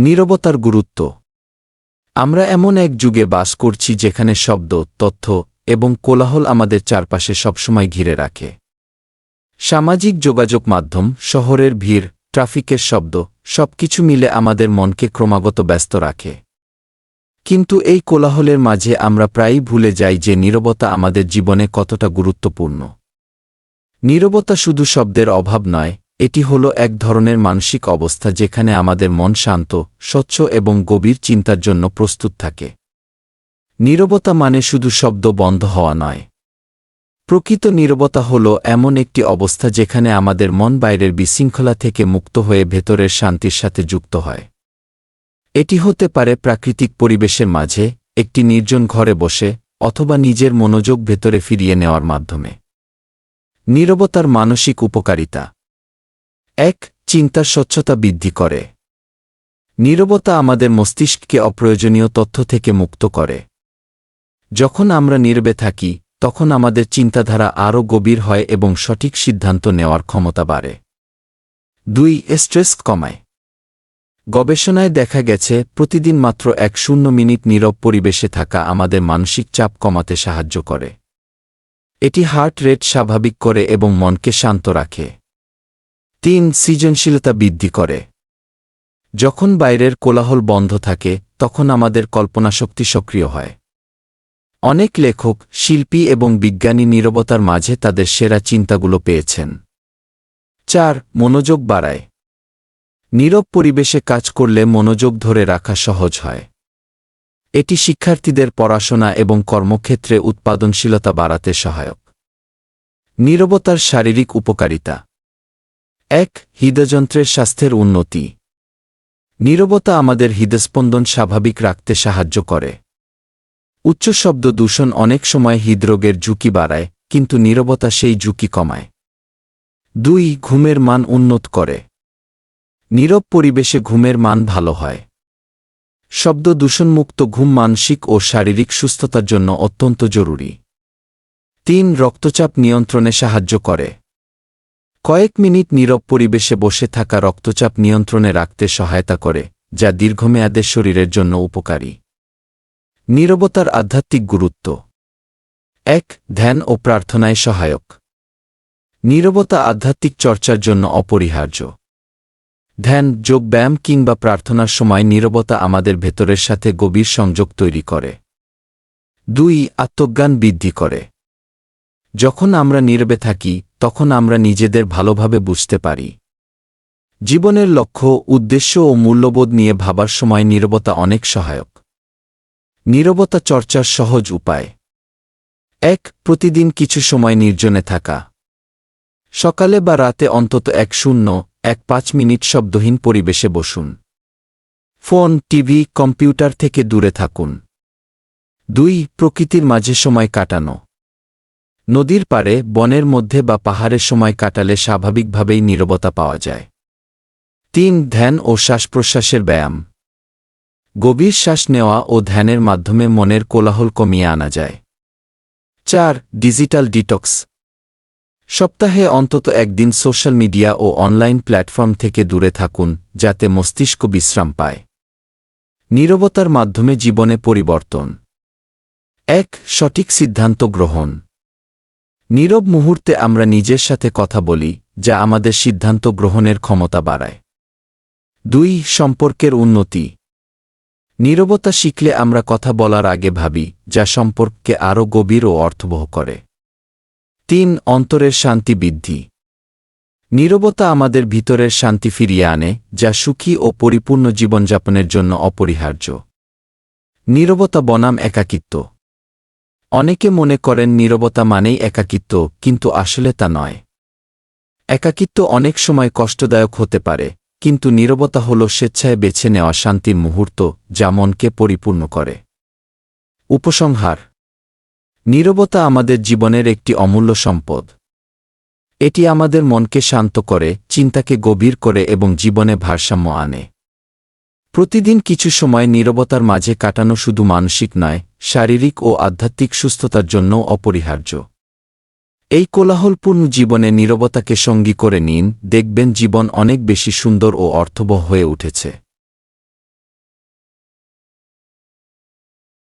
নীরবতার গুরুত্ব। আমরা এমন এক যুগে বাস করছি যেখানে শব্দ, তথ্য এবং কোলাহল আমাদের চারপাশে সবসময় ঘিরে রাখে। সামাজিক যোগাযোগ মাধ্যম, শহরের ভিড়, ট্রাফিকের শব্দ, সবকিছু মিলে আমাদের মনকে ক্রমাগত ব্যস্ত রাখে। কিন্তু এই কোলাহলের মাঝে আমরা প্রায়ই ভুলে যাই যে নীরবতা আমাদের জীবনে কতটা গুরুত্বপূর্ণ। নীরবতা শুধু শব্দের অভাব নয় এটি হল এক ধরনের মানসিক অবস্থা যেখানে আমাদের মন শান্ত, স্বচ্ছ এবং গভীর চিন্তার জন্য প্রস্তুত থাকে। নীরবতা মানে শুধু শব্দ বন্ধ হওয়া নয়। প্রকৃত নীরবতা হল এমন একটি অবস্থা যেখানে আমাদের মন বাইরের বিশৃঙ্খলা থেকে মুক্ত হয়ে ভেতরের শান্তির সাথে যুক্ত হয়। এটি হতে পারে প্রাকৃতিক পরিবেশের মাঝে, একটি নির্জন ঘরে বসে, অথবা নিজের মনোযোগ ভেতরে ফিরিয়ে নেওয়ার মাধ্যমে। নীরবতার মানসিক উপকারিতা। এক, চিন্তার স্বচ্ছতা বৃদ্ধি করে। নীরবতা আমাদের মস্তিষ্ককে অপ্রয়োজনীয় তথ্য থেকে মুক্ত করে। যখন আমরা নীরবে থাকি, তখন আমাদের চিন্তাধারা আরও গভীর হয় এবং সঠিক সিদ্ধান্ত নেওয়ার ক্ষমতা বাড়ে। দুই, স্ট্রেস কমায়। গবেষণায় দেখা গেছে, প্রতিদিন মাত্র এক শূন্য মিনিট নীরব পরিবেশে থাকা আমাদের মানসিক চাপ কমাতে সাহায্য করে। এটি হার্ট রেট স্বাভাবিক করে এবং মনকে শান্ত রাখে। তিন সৃজনশীলতা বৃদ্ধি করে। যখন বাইরের কোলাহল বন্ধ থাকে, তখন আমাদের কল্পনাশক্তি সক্রিয় হয়। অনেক লেখক, শিল্পী এবং বিজ্ঞানী নীরবতার মাঝে তাদের সেরা চিন্তাগুলো পেয়েছেন। চার, মনোযোগ বাড়ায়। নীরব পরিবেশে কাজ করলে মনোযোগ ধরে রাখা সহজ হয়। এটি শিক্ষার্থীদের পড়াশোনা এবং কর্মক্ষেত্রে উৎপাদনশীলতা বাড়াতে সহায়ক। নীরবতার শারীরিক উপকারিতা। এক, হৃদযন্ত্রের স্বাস্থ্যের উন্নতি। নীরবতা আমাদের হৃদস্পন্দন স্বাভাবিক রাখতে সাহায্য করে। উচ্চ শব্দ দূষণ অনেক সময় হৃদরোগের ঝুঁকি বাড়ায়, কিন্তু নীরবতা সেই ঝুঁকি কমায়। দুই, ঘুমের মান উন্নত করে। নীরব পরিবেশে ঘুমের মান ভালো হয়। শব্দ দূষণমুক্ত ঘুম মানসিক ও শারীরিক সুস্থতার জন্য অত্যন্ত জরুরি। তিন, রক্তচাপ নিয়ন্ত্রণে সাহায্য করে। কয়েক মিনিট নীরব পরিবেশে বসে থাকা রক্তচাপ নিয়ন্ত্রণে রাখতে সহায়তা করে, যা দীর্ঘমেয়াদে শরীরের জন্য উপকারী। নীরবতার আধ্যাত্মিক গুরুত্ব। এক, ধ্যান ও প্রার্থনায় সহায়ক। নীরবতা আধ্যাত্মিক চর্চার জন্য অপরিহার্য। ধ্যান যোগব্যায়াম কিংবা প্রার্থনার সময় নীরবতা আমাদের ভেতরের সাথে গভীর সংযোগ তৈরি করে। দুই, আত্মজ্ঞান বৃদ্ধি করে। যখন আমরা নীরবে থাকি, তখন আমরা নিজেদের ভালোভাবে বুঝতে পারি। জীবনের লক্ষ্য, উদ্দেশ্য ও মূল্যবোধ নিয়ে ভাবার সময় নীরবতা অনেক সহায়ক। নীরবতা চর্চার সহজ উপায়। এক, প্রতিদিন কিছু সময় নির্জনে থাকা। সকালে বা রাতে অন্তত এক শূন্য, এক পাঁচ মিনিট শব্দহীন পরিবেশে বসুন। ফোন, টিভি, কম্পিউটার থেকে দূরে থাকুন। দুই, প্রকৃতির মাঝে সময় কাটানো। নদীর পারে বনের মধ্যে বা পাহাড়ের সময় কাটালে স্বাভাবিকভাবেই নীরবতা পাওয়া যায়। তিন, ধ্যান ও শ্বাসপ্রশ্বাসের ব্যায়াম। গভীর শ্বাস নেওয়া ও ধ্যানের মাধ্যমে মনের কোলাহল কমিয়ে আনা যায়। চার, ডিজিটাল ডিটক্স। সপ্তাহে অন্তত একদিন সোশ্যাল মিডিয়া ও অনলাইন প্ল্যাটফর্ম থেকে দূরে থাকুন, যাতে মস্তিষ্ক বিশ্রাম পায়। নীরবতার মাধ্যমে জীবনে পরিবর্তন। এক, সঠিক সিদ্ধান্ত গ্রহণ। নীরব মুহূর্তে আমরা নিজের সাথে কথা বলি, যা আমাদের সিদ্ধান্ত গ্রহণের ক্ষমতা বাড়ায়। দুই, সম্পর্কের উন্নতি। নীরবতা শিখলে আমরা কথা বলার আগে ভাবি, যা সম্পর্ককে আরও গভীর ও অর্থবহ করে। তিন, অন্তরের শান্তি বৃদ্ধি। নীরবতা আমাদের ভিতরের শান্তি ফিরিয়ে আনে, যা সুখী ও পরিপূর্ণ জীবনযাপনের জন্য অপরিহার্য। নীরবতা বনাম একাকিত্ব। অনেকে মনে করেন নীরবতা মানেই একাকিত্ব, কিন্তু আসলে তা নয়। একাকিত্ব অনেক সময় কষ্টদায়ক হতে পারে, কিন্তু নীরবতা হল স্বেচ্ছায় বেছে নেওয়া শান্তির মুহূর্ত, যা মনকে পরিপূর্ণ করে। উপসংহার। নীরবতা আমাদের জীবনের একটি অমূল্য সম্পদ। এটি আমাদের মনকে শান্ত করে, চিন্তাকে গভীর করে এবং জীবনে ভারসাম্য আনে। প্রতিদিন কিছু সময় নীরবতার মাঝে কাটানো শুধু মানসিক নয়, শারীরিক ও আধ্যাত্মিক সুস্থতার জন্য অপরিহার্য। এই কোলাহলপূর্ণ জীবনে নীরবতাকে সঙ্গী করে নিন, দেখবেন জীবন অনেক বেশি সুন্দর ও অর্থবহ হয়ে উঠেছে।